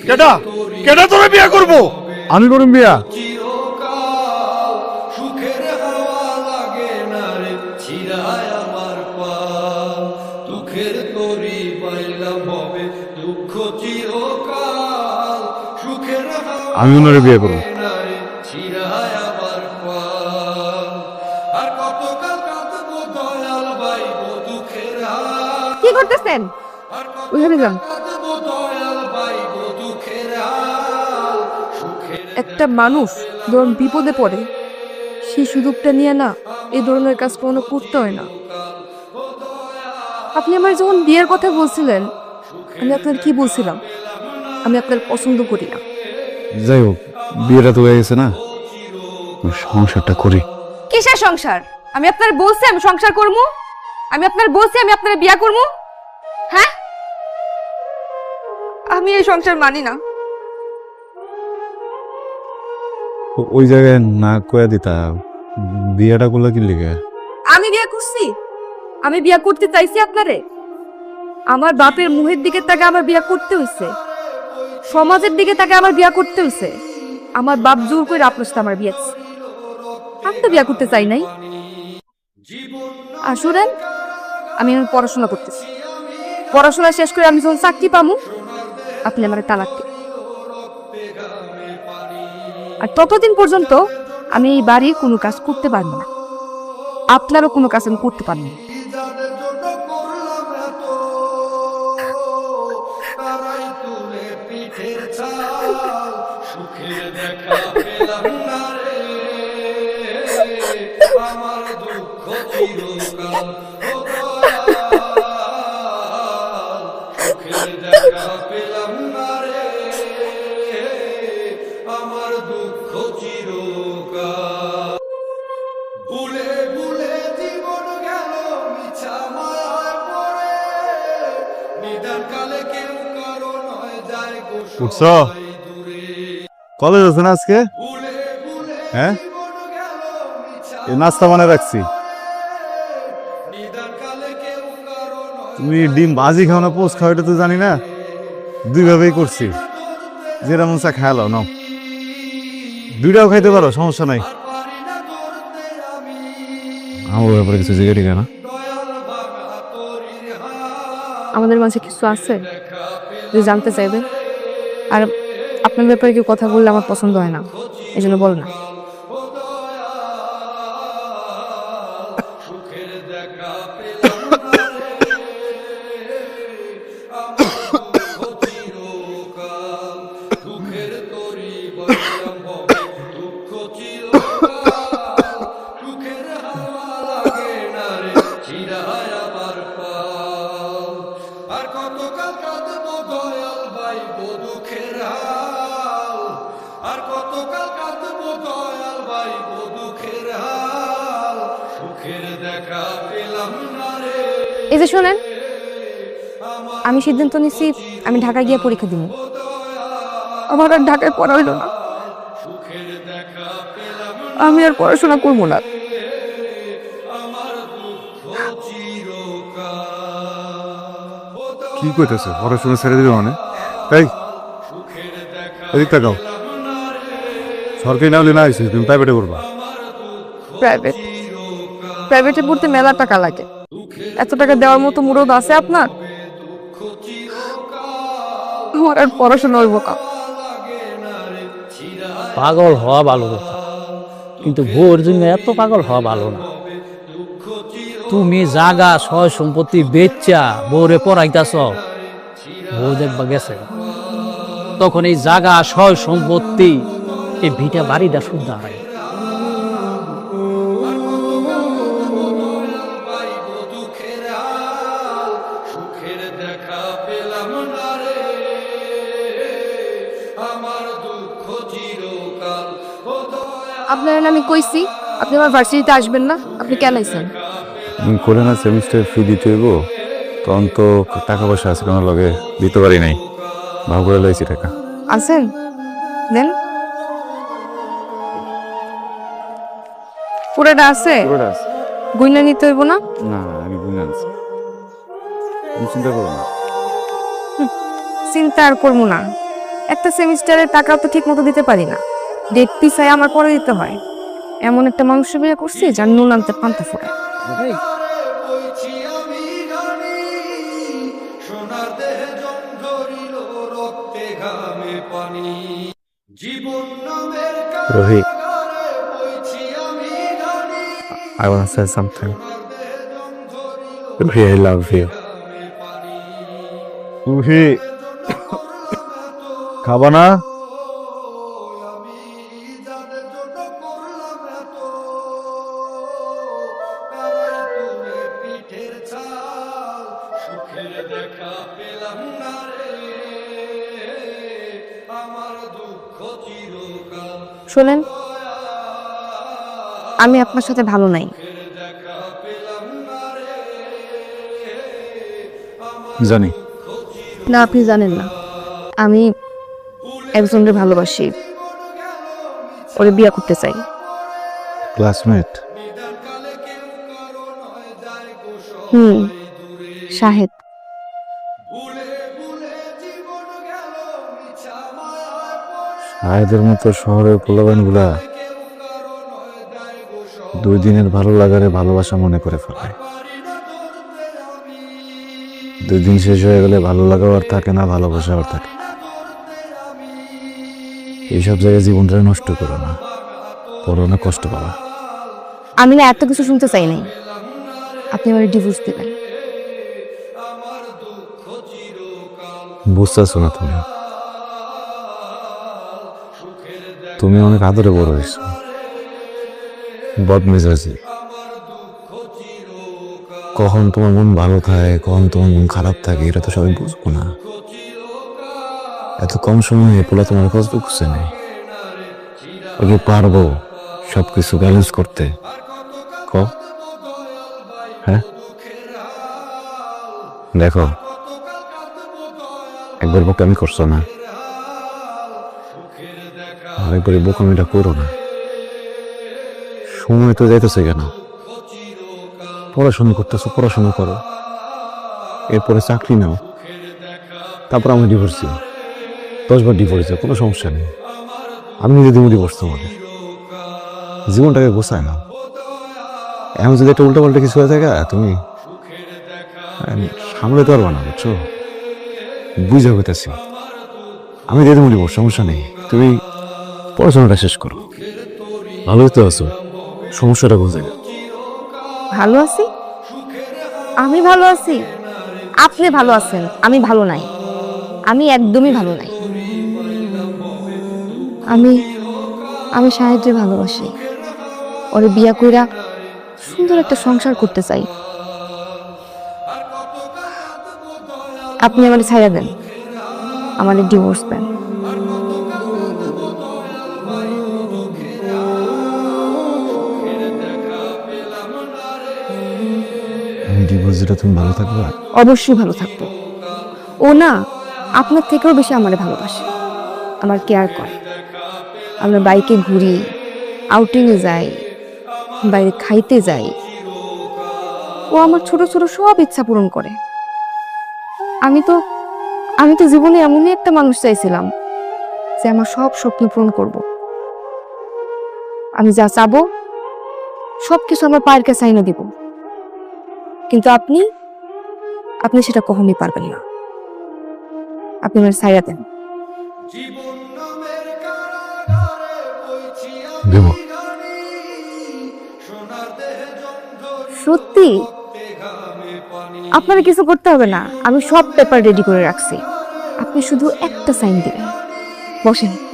কেডা? কেডা তোরে বিয়ে করব? আমি করুন বিয়া আমি ওনারে বিয়ে করব। লাগে না রে চিরায় একটা মানুষ ধরুন বিপদে পড়ে। সেই সুযোগটা নিয়ে না এই ধরনের কাজ কোনো করতে হয় না। আপনি আমার যখন বিয়ের কথা বলছিলেন আমি আপনার কি বলছিলাম? আমি আপনার পছন্দ করি না। যাই হোক বিয়েটা তো হয়ে গেছে না? সংসারটা করি। কিসের সংসার? আমি আপনার বলছি আমি সংসার করব আমি আপনার বলছি আমি আপনার বিয়া করব হ্যাঁ? আমি এই সংসার মানি না। ওই জায়গায় না কয়া দিতা, বিয়েটা করলে কি লিখে আমি বিয়ে করছি। আমি বিয়ে করতে চাইছি আপনারে। আমার বাপের মুহের দিকে তাকে আমার বিয়ে করতে হইছে। সমাজের দিকে তাকে আমার বিয়ে করতে হইছে। আমার বাপ জোর করে আপনার সাথে আমার বিয়ে। আমি তো বিয়ে করতে চাই নাই। আসুরেন আমি পড়াশোনা করতেছি। পড়াশোনা শেষ করে আমি যখন চাকরি পামু, আপনি আমার তালাক। আর ততদিন পর্যন্ত আমি এই বাড়ি কোনো কাজ করতে পারব না। আপনারও কোনো কাজ আমি করতে পারব না। যাদের জন্য করলাম উঠছো? কলেজ আছে না আজকে? হ্যাঁ? নাস্তা বানায় রাখছি। তুমি ডিম ভাজি খাও না পোস্ট খাও, এটা তো জানি না। দুইভাবেই করছি। যেটা মন চা খায়ালো নাও। দুইটাও খাইতে পারো, সমস্যা নাই। না আমার ব্যাপারে কিছু জিজ্ঞেস ঠিক না। আমাদের মাঝে কিছু আছে? যে জানতে চাইবে। আর আপনার ব্যাপারে কেউ কথা বললে আমার পছন্দ হয় না। এই জন্য বল না। আর দয়াল দুঃখের হাল। আর কতকাল কাঁদবো দয়াল বাইব দুঃখের হাল। সুখের দেখা পেলাম না রে। এই যে শোনেন আমি সিদ্ধান্ত নিচ্ছি আমি ঢাকায় গিয়ে পরীক্ষা দিব। আমার আর ঢাকায় পড়া হইল না। সুখের দেখা পেলাম আমি আর পড়াশোনা করব না। আমার দুঃখ কি কইতেছে? পড়াশোনা ছেড়ে দিবে মানে? তাই এদিক তাকাও। সরকারি না হলে না আইসি তুমি প্রাইভেটে করবা প্রাইভেট প্রাইভেটে পড়তে মেলা টাকা লাগে। এত টাকা দেওয়ার মতো মুরদ আছে আপনার? আমার আর পড়াশোনা হইব না। পাগল হওয়া ভালো কথা। কিন্তু ভোর জন্য এত পাগল হওয়া ভালো না। তুমি জাগা সয় সম্পত্তি বেচা বউরে পড়াইতাছ বউ দেখবা গেছে। তখন এই জাগা সয় সম্পত্তি এই ভিটা বাড়িটা শুদ্ধ হয়। আপনার আমি কইছি আপনি আমার ভার্সিটিতে আসবেন না আপনি কেন আইছেন? তুমি করে না সেমিস্টার ফি দিতে হইব তখন তো টাকা পয়সা আছে কোনো লগে দিতে পারি নাই। করে লাইছি টাকা। আছেন দেন। পুরোটা আছে? গুইনা নিতে হইব না? না আমি বুঝে আনছি। তুমি চিন্তা করো না। চিন্তা আর করব না। একটা সেমিস্টারের টাকাও তো ঠিক মতো দিতে পারি না। ডেট পিসায় আমার পরে দিতে হয়। এমন একটা মানুষ বিয়ে করছি যার নুন আনতে পান্তা ফোড়ে। Ghani I want to say something. Ruhi, I love you. Ruhi খাবা না শোনেন আমি আপনার সাথে ভালো নাই। জানি। না আপনি জানেন না। আমি একজনের ভালোবাসি। ওরে বিয়ে করতে চাই। ক্লাসমেট? হুম শাহেদ। আয়েদের মতো শহরের সব দুই দিনের ভালো লাগারে ভালোবাসা মনে করে ফেলে দুই দিন শেষ হয়ে গেলে ভালো লাগাও আর থাকে না ভালোবাসা আর থাকে এইসব জায়গায় জীবনটা নষ্ট করো না পড়ো না কষ্ট পাবা। আমি না এত কিছু শুনতে চাই নাই। আপনি আমার ডিভোর্স দিবেন। বুঝতেছো না তুমি। তুমি অনেক আদরে বড় হয়েছো। বদমেজ হয়েছে কখন তোমার মন ভালো থাকে, কখন তোমার মন খারাপ থাকে, এটা তো সবাই বুঝব না। এত কম সময়ে পোলা তোমার কষ্ট করছে নেই ওকে পারব সবকিছু ব্যালেন্স করতে। ক? হ্যাঁ? দেখো, একবার বোকামি করছ না? আরেকবার বোকামিটা করো না। সময় তো যাইতেছে কেন? পড়াশোনা করতেছো পড়াশোনা করো। এরপরে চাকরি নাও। তারপর আমি ডিভোর্স দিই দশবার ডিভোর্স দিও কোনো সমস্যা নেই। আমি নিজে দিব ডিভোর্স তোমাকে জীবনটাকে গোছায় না এমন যদি একটা উল্টো পাল্টা কিছু হয়ে থাকে তুমি আহ, সামলাতে পারবা না বুঝছ? বুঝে হইতেছি। আমি দিয়ে দেবো সমস্যা নেই। তুমি পড়াশোনাটা শেষ করো। ভালোই তো আছো। সমস্যাটা বুঝে ভালো আছি? আমি ভালো আছি। আপনি ভালো আছেন, আমি ভালো নাই। আমি একদমই ভালো নাই। আমি আমি সাহেবকে ভালোবাসি। ওরে বিয়া কইরা সুন্দর একটা সংসার করতে চাই। আপনি আমার ছাইড়া দেন। আমাদের ডিভোর্স দেন তুমি ভালো থাকবে? অবশ্যই ভালো থাকব। ও না, আপনার থেকেও বেশি আমার ভালোবাসে। আমার কেয়ার করে। আমরা বাইকে ঘুরি আউটিংয়ে যাই, বাইরে খাইতে যাই। ও আমার ছোট ছোট সব ইচ্ছা পূরণ করে। আমি তো আমি তো জীবনে এমনই একটা মানুষ চাইছিলাম যে আমার সব স্বপ্ন পূরণ করব। আমি যা চাবো সব কিছু আমার পায়ের কাছে আইনা দিব। কিন্তু আপনি আপনি সেটা কখনই পারবেন না। আপনি আমার ছাইরা দেন। জীবন নামের কারাগারে বইছি দেব আমি গানি সোনার দেহে জং ধরিল সত্যি আপনার কিছু করতে হবে না। আমি সব পেপার রেডি করে রাখছি। আপনি শুধু একটা সাইন দিবেন। বসেন।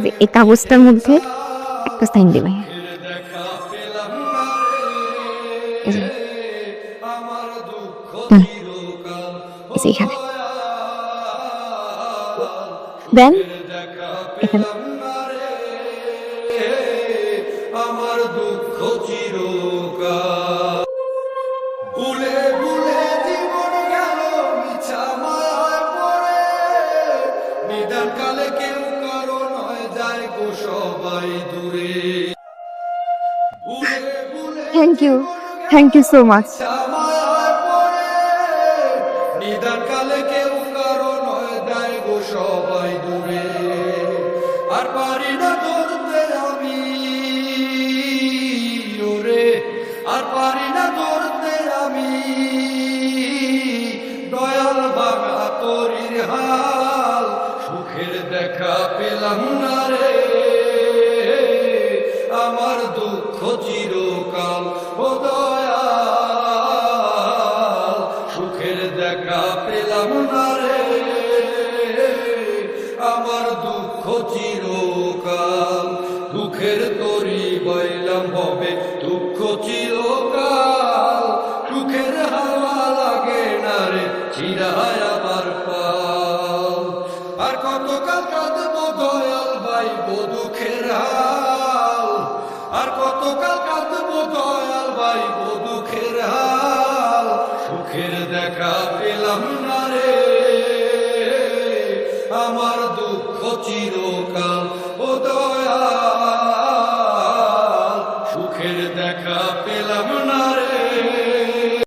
এই যে এই কাগজটার মধ্যে একটা সাইন দিবেন দেখা পেলাম না thank you thank you so much আর পারি না ধরতে আমি। ওরে আর পারি না ধরতে আমি। দয়াল তরির হাল সুখের দেখা পেলাম না। আমার দুঃখ চিরকাল। ও দয়া সুখের দেখা পেলাম না রে। কতকাল কাঁদবো দয়াল বাইব দুঃখের হাল। সুখের দেখা পেলাম না রে। আমার দুঃখ চিরকাল